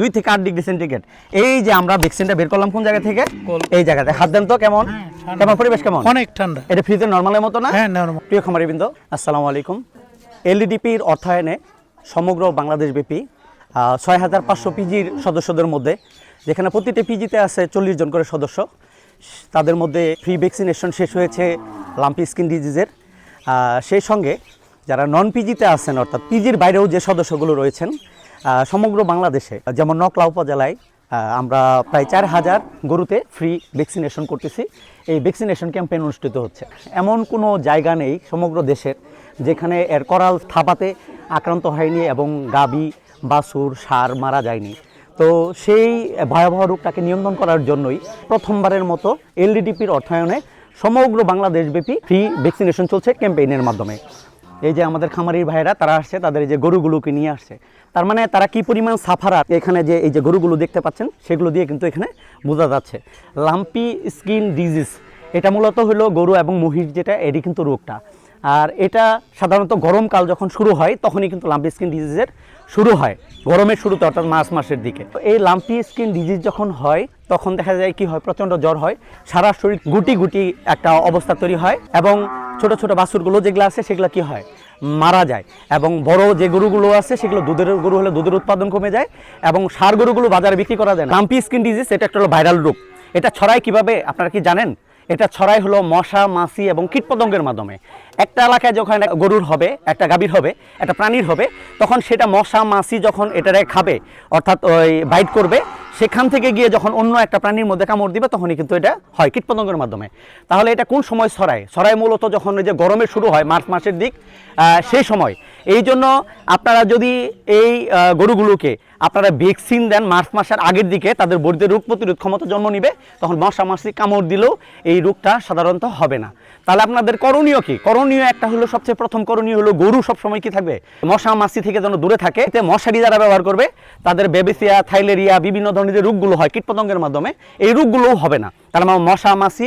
দুই থেকে আট ডিগ্রি সেন্টিগ্রেড। এই যে আমরা ভ্যাকসিনটা বের করলাম কোন জায়গা থেকে? এই জায়গাতে। হাত দেন তো কেমন? কেমন পরিবেশ কেমন? অনেক ঠান্ডা। এটা ফ্রিজের নর্মালের মতো না? হ্যাঁ নরমাল প্রিয় খামারিবৃন্দ আসসালামু আলাইকুম। এলডিডিপির অর্থায়নে সমগ্র বাংলাদেশ ব্যাপী ছয় হাজার পাঁচশো পিজির সদস্যদের মধ্যে যেখানে প্রতিটি পিজিতে আছে চল্লিশ জন করে সদস্য তাদের মধ্যে ফ্রি ভ্যাকসিনেশন শেষ হয়েছে লাম্পি স্কিন ডিজিজের। সেই সঙ্গে যারা নন পিজিতে আছেন অর্থাৎ পিজির বাইরেও যে সদস্যগুলো রয়েছেন সমগ্র বাংলাদেশে, যেমন নকলা উপজেলায় আমরা প্রায় চার হাজার গরুতে ফ্রি ভ্যাকসিনেশন করতেছি। এই ভ্যাকসিনেশন ক্যাম্পেইন অনুষ্ঠিত হচ্ছে। এমন কোনো জায়গা নেই সমগ্র দেশের যেখানে এর করাল থাপাতে আক্রান্ত হয়নি এবং গাবি, বাছুর, সার মারা যায়নি। তো সেই ভয়াবহ রোগটাকে নিয়ন্ত্রণ করার জন্যই প্রথমবারের মতো এলডিডিপির অর্থায়নে সমগ্র বাংলাদেশব্যাপী ফ্রি ভ্যাকসিনেশন চলছে ক্যাম্পেইনের মাধ্যমে। এই যে আমাদের খামারির ভাইরা তারা আসছে, তাদের এই যে গরুগুলোকে নিয়ে আসছে। তার মানে তারা কি পরিমাণ সাফারার এখানে যে এই যে গরুগুলো দেখতে পাচ্ছেন, সেগুলো দিয়ে কিন্তু এখানে বোঝা যাচ্ছে। লাম্পি স্কিন ডিজিজ, এটা মূলত হলো গরু এবং মহিষ যেটা এরই কিন্তু রোগটা। আর এটা সাধারণত গরমকাল যখন শুরু হয়, তখনই কিন্তু লাম্পি স্কিন ডিজিজের শুরু হয়, গরমের শুরুতে, অর্থাৎ মার্চ মাসের দিকে। এই লাম্পি স্কিন ডিজিজ যখন হয়, তখন দেখা যায় কি হয়, প্রচণ্ড জ্বর হয়, সারা শরীর গুটি গুটি একটা অবস্থা তৈরি হয় এবং ছোট ছোট বাছুরগুলো যেগুলো আছে, সেগুলো কি হয়? মারা যায়। এবং বড় যে গরুগুলো আছে, সেগুলো দুধের গরু হলে দুধের উৎপাদন কমে যায় এবং সার গরুগুলো বাজারে বিক্রি করা যায় না। স্কিন ডিজিজ এটা একটা হলো ভাইরাল রোগ। এটা ছড়ায় কীভাবে, আপনারা কি জানেন? এটা ছড়াই হলো মশা, মাছি এবং কীটপতঙ্গের মাধ্যমে। একটা এলাকায় যখন গরুর হবে, একটা গাভীর হবে, একটা প্রাণীর হবে, তখন সেটা মশা, মাছি যখন এটারে খাবে, অর্থাৎ ওই বাইট করবে সেখান থেকে গিয়ে যখন অন্য একটা প্রাণীর মধ্যে কামড় দিবে, তখনই কিন্তু এটা হয় কীটপতঙ্গের মাধ্যমে। তাহলে এটা কোন সময় ছড়ায়? ছড়ায় মূলত যখন ওই যে গরমের শুরু হয়, মার্চ মাসের দিক সেই সময়। এই জন্য আপনারা যদি এই গরুগুলোকে আপনারা ভ্যাকসিন দেন মার্চ মাসের আগের দিকে, তাদের বডিতে রোগ প্রতিরোধ ক্ষমতা জন্ম নিবে, তখন মশা মাছি কামড় দিলেও এই রোগটা সাধারণত হবে না। তাহলে আপনাদের করণীয় কি? করণীয় একটা হলো সবচেয়ে প্রথম করণীয় হলো গরু সবসময় কি থাকবে? মশা মাছি থেকে যেন দূরে থাকে, এতে মশারি যারা ব্যবহার করবে, তাদের বেবিসিয়া থাইলেরিয়া, বিভিন্ন ধরনের যে রোগগুলো হয় কীটপতঙ্গের মাধ্যমে, এই রোগগুলোও হবে না। তার মানে মশা, মাছি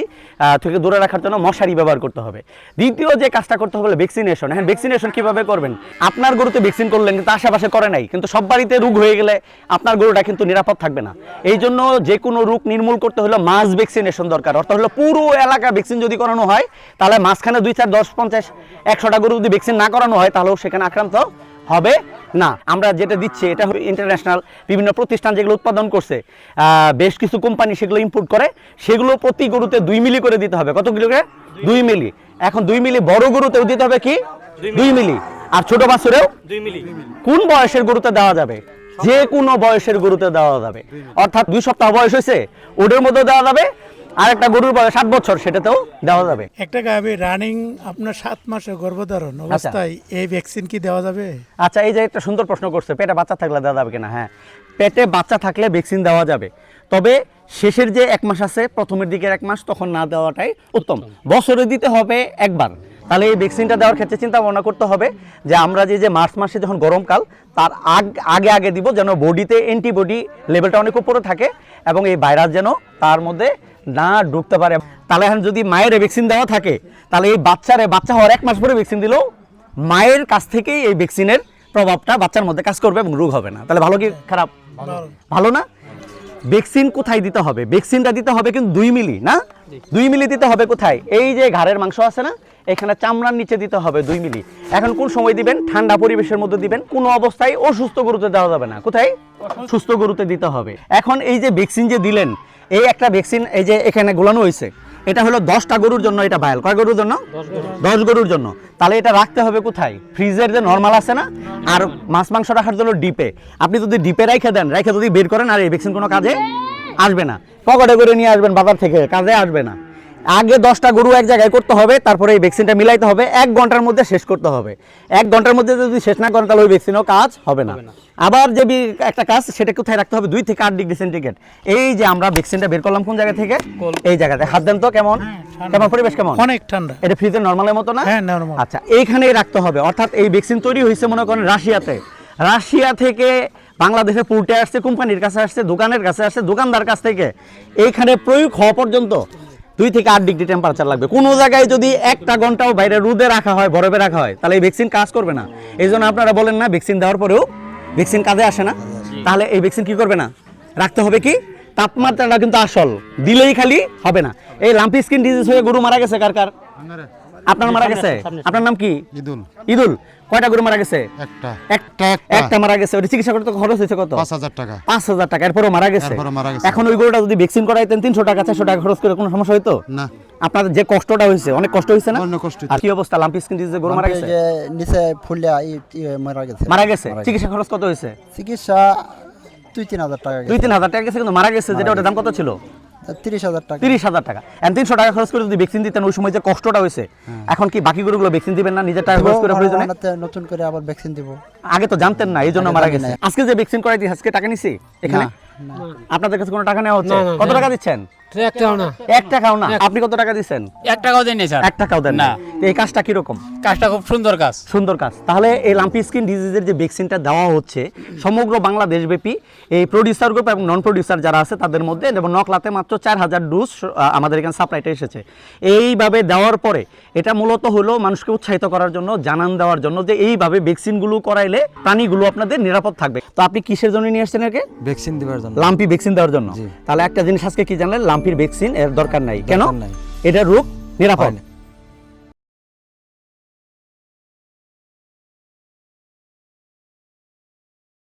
থেকে দূরে রাখার জন্য মশারি ব্যবহার করতে হবে। দ্বিতীয় যে কাজটা করতে হবে ভ্যাকসিনেশন হ্যাঁ ভ্যাকসিনেশন কীভাবে করবেন? আপনার গরুতে ভ্যাকসিন করলেন কিন্তু আশেপাশে করে নাই, কিন্তু সব বাড়িতে রোগ হয়ে গেলে আপনার গরুটা কিন্তু নিরাপদ থাকবে না। এই জন্য যে কোনো রোগ নির্মূল করতে হলে মাস ভ্যাকসিনেশন দরকার। অর্থাৎ হলো পুরো এলাকা ভ্যাকসিন যদি করানো হয়, তাহলে মাঝখানে দুই চার, দশ, পঞ্চাশ, একশোটা গরু যদি ভ্যাকসিন না করানো হয়, তাহলেও সেখানে আক্রান্ত হবে না। আমরা যেটা দিচ্ছি এটা ইন্টারন্যাশনাল বিভিন্ন প্রতিষ্ঠান যেগুলো উৎপাদন করছে বেশ কিছু কোম্পানি সেগুলো ইম্পোর্ট করে সেগুলো প্রতি গরুতে দুই মিলি করে দিতে হবে। কত কিলো করে দুই মিলি। এখন দুই মিলি বড় গরুতেও দিতে হবে কি? দুই মিলি। আর ছোট বাছুরেও? কোন বয়সের গরুতে দেওয়া যাবে? যে কোনো বয়সের গরুতে দেওয়া যাবে। অর্থাৎ দুই সপ্তাহ বয়স হয়েছে ওদের মধ্যে দেওয়া যাবে আর একটা গরুর বয়স সাত বছর সেটাতেও দেওয়া যাবে। একটা গাভী রানিং আপনার সাত মাসে গর্ভধারণ অবস্থায় এই ভ্যাকসিন কি দেওয়া যাবে? আচ্ছা এই যে একটা সুন্দর প্রশ্ন করছে পেটে বাচ্চা থাকলে দেওয়া যাবে কিনা? হ্যাঁ পেটে বাচ্চা থাকলে ভ্যাকসিন দেওয়া যাবে। তবে শেষের যে এক মাস আছে প্রথমের দিকের এক মাস তখন না দেওয়াটাই উত্তম। বছরে দিতে হবে একবার। তাহলে এই ভ্যাকসিনটা দেওয়ার ক্ষেত্রে চিন্তা ভাবনা করতে হবে যে আমরা যে যে মার্চ মাসে যখন গরমকাল তার আগ আগে আগে দিব যেন বডিতে অ্যান্টিবডি লেভেলটা অনেক উপরে থাকে এবং এই ভাইরাস যেন তার মধ্যে না ঢুকতে পারে। তাহলে এখন যদি মায়ের ভ্যাকসিন দেওয়া থাকে তাহলে এই বাচ্চারে বাচ্চা হওয়ার এক মাস পরে ভ্যাকসিন দিলেও মায়ের কাছ থেকেই এই ভ্যাকসিনের প্রভাবটা বাচ্চার মধ্যে কাজ করবে এবং রোগ হবে না। তাহলে ভালো কি খারাপ? ভালো না? ভ্যাকসিন কোথায় দিতে হবে? ভ্যাকসিনটা দিতে হবে কিন্তু দুই মিলি না? দুই মিলি দিতে হবে কোথায়? এই যে ঘাড়ের মাংস আছে না এখানে চামড়ার নিচে দিতে হবে দুই মিলি। এখন কোন সময় দিবেন? ঠান্ডা পরিবেশের মধ্যে দিবেন। কোনো অবস্থায় অসুস্থ গরুতে দেওয়া যাবে না। কোথায়? সুস্থ গরুতে দিতে হবে। এখন এই যে ভ্যাকসিন যে দিলেন এই একটা ভ্যাকসিন এই যে এখানে গোলানো হয়েছে এটা হলো দশটা গরুর জন্য এটা ভায়াল কয় গরুর জন্য? দশ গরুর জন্য। তাহলে এটা রাখতে হবে কোথায়? ফ্রিজের যে নর্মাল আছে না? আর মাছ মাংস রাখার জন্য ডিপে। আপনি যদি ডিপে রাইখে দেন রাইখে যদি বের করেন আর এই ভ্যাকসিন কোনো কাজে আসবে না। পকেটে করে নিয়ে আসবেন বাজার থেকে কাজে আসবে না। আগে দশটা গরু এক জায়গায় করতে হবে তারপরে এই ভ্যাকসিনটা মিলাইতে হবে এক ঘণ্টার মধ্যে শেষ করতে হবে। এক ঘণ্টার মধ্যে যদি শেষ না করেন তাহলে ওই ভ্যাকসিনও কাজ হবে না। আবার যে একটা কাজ সেটা কোথায় রাখতে হবে? দুই থেকে আট ডিগ্রি সেন্টিগ্রেড। এই যে আমরা ভ্যাকসিনটা বের করলাম কোন জায়গা থেকে? এই জায়গাতে। হাত দেন তো কেমন? কেমন পরিবেশ কেমন? অনেক ঠান্ডা। এটা ফ্রিজের নর্মালের মতো না? হ্যাঁ নরমাল আচ্ছা এইখানেই রাখতে হবে। অর্থাৎ এই ভ্যাকসিন তৈরি হয়েছে মনে করেন রাশিয়াতে। রাশিয়া থেকে বাংলাদেশে পুরটে আসছে কোম্পানির কাছে আসছে দোকানের কাছে আসছে দোকানদার কাছ থেকে। এইখানে প্রয়োগ হওয়া পর্যন্ত দুই থেকে আট ডিগ্রি টেম্পারেচার লাগবে। কোনো জায়গায় যদি একটা ঘন্টাও বাইরে রোদে রাখা হয় বরফে রাখা হয় তাহলে এই ভ্যাকসিন কাজ করবে না। এই জন্য আপনারা বলেন না ভ্যাকসিন দেওয়ার পরেও ভ্যাকসিন কাজে আসে না। তাহলে এই ভ্যাকসিন কি করবে না? রাখতে হবে কি? তাপমাত্রাটা কিন্তু আসল দিলেই খালি হবে না। এই লাম্পি স্কিন ডিজিজ হয়ে গরু মারা গেছে কার কার? আপনার মারা গেছে? আপনার নাম কি? ঈদুল। ঈদুল। কয়টা গরু মারা গেছে? একটা। একটা একটা। মারা গেছে। ওটা চিকিৎসা করতে খরচ হয়েছে কত? পাঁচ হাজার টাকা। পাঁচ হাজার টাকা এরপরও মারা গেছে। এরপরও মারা গেছে। এখন ওই গরুটা যদি ভ্যাকসিন করাইতেন তিনশো টাকা চারশো টাকা খরচ করে কোনো সমস্যা হইতো? না। আপনার যে কষ্টটা হয়েছে অনেক কষ্ট হয়েছে না? অনেক কষ্ট আর কি অবস্থা? লাম্পি স্কিন ডিজিজে গরু মারা গেছে? যে নিচে ফুলিয়া মারা গেছে। মারা গেছে। চিকিৎসা খরচ কত হয়েছে? চিকিৎসা দুই তিন হাজার টাকা দুই তিন হাজার টাকা গেছে কিন্তু মারা গেছে যেটা ওটার দাম কত ছিল? তিরিশ হাজার টাকা। তিরিশ হাজার টাকা। এখন তিনশো টাকা খরচ করে যদি ভ্যাকসিন দিতেন ওই সময় যে কষ্টটা হয়েছে এখন কি বাকি গরুগুলো ভ্যাকসিন দিবেন না নিজের টাকা খরচ করে প্রয়োজনে? নতুন করে আবার ভ্যাকসিন দিব। আগে তো জানতেন না এই জন্য মারা গেছে। আজকে যে ভ্যাকসিন করাইছি আজকে টাকা নিছি এখানে? আপনাদের কাছে কোনো টাকা নেওয়া হচ্ছে? কত টাকা দিচ্ছেন? একটাও না। এক টাকাও না? আপনি কত টাকা দিচ্ছেন? এক টাকাও দেয়নি স্যার। এক টাকাও দেন না। না। এই কাজটা কীরকম? কাজটা খুব সুন্দর কাজ। সুন্দর কাজ। তাহলে এই লাম্পি স্কিন ডিজিজের যে ভ্যাকসিনটা দেওয়া হচ্ছে সমগ্র বাংলাদেশব্যাপী এই প্রডিউসার গ্রুপ এবং নন প্রডিউসার যারা আছে তাদের মধ্যে এবং নকলাতে মাত্র চার হাজার ডোজ আমাদের এখানে সাপ্লাইটা এসেছে। এইভাবে দেওয়ার পরে এটা মূলত হলো মানুষকে উৎসাহিত করার জন্য জানান দেওয়ার জন্য যে এইভাবে ভ্যাকসিনগুলো করাইলে প্রাণীগুলো আপনাদের নিরাপদ থাকবে। তো আপনি কিসের জন্য নিয়ে আসছেন একে? ভ্যাকসিন দিবার জন্য। লাম্পি ভ্যাকসিন দেওয়ার জন্য। তাহলে একটা জিনিস আজকে কি জানলেন? লাম্পির ভ্যাকসিন এর দরকার নাই। কেন। এটা রোগ নিরাপদ।